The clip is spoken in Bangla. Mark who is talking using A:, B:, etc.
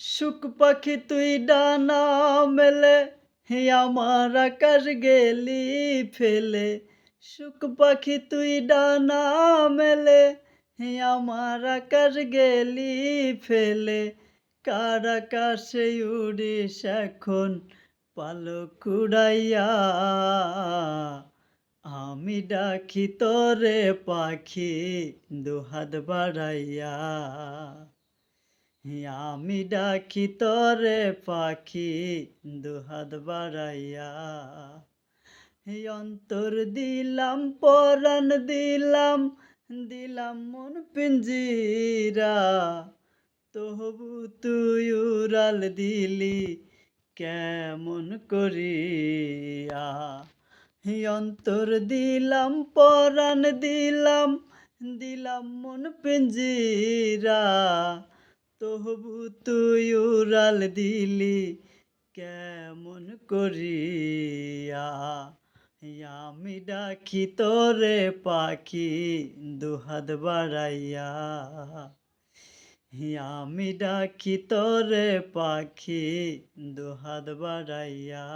A: সুখ পাখি তুই ডানা মেলে, হে আমার আকাশ গেলি ফেলে। সুখ পাখি তুই ডানা মেলে, হে আমার আকাশ গেলি ফেলে। কার আকাশে উড়িস এখন পালক উড়াইয়া? আমি ডাকি তোরে পাখি দুহাত বাড়াইয়া। আমি ডাকি তোরে পাখি, দুহাত বাড়াইয়া। অন্তর দিলাম, পরাণ দিলাম দিলাম মন পিঞ্জিরা। তবু তুই উড়াল দিলি কেমন করিয়া। অন্তর দিলাম, পরাণ দিলাম দিলাম মন পিঞ্জিরা। তবু তুই উড়াল দিলি, কেমন করিয়া? আমি ডাকি তোরে পাখি, দুহাত বাড়াইয়া। আমি ডাকি তোরে পাখি, দুহাত বাড়াইয়া।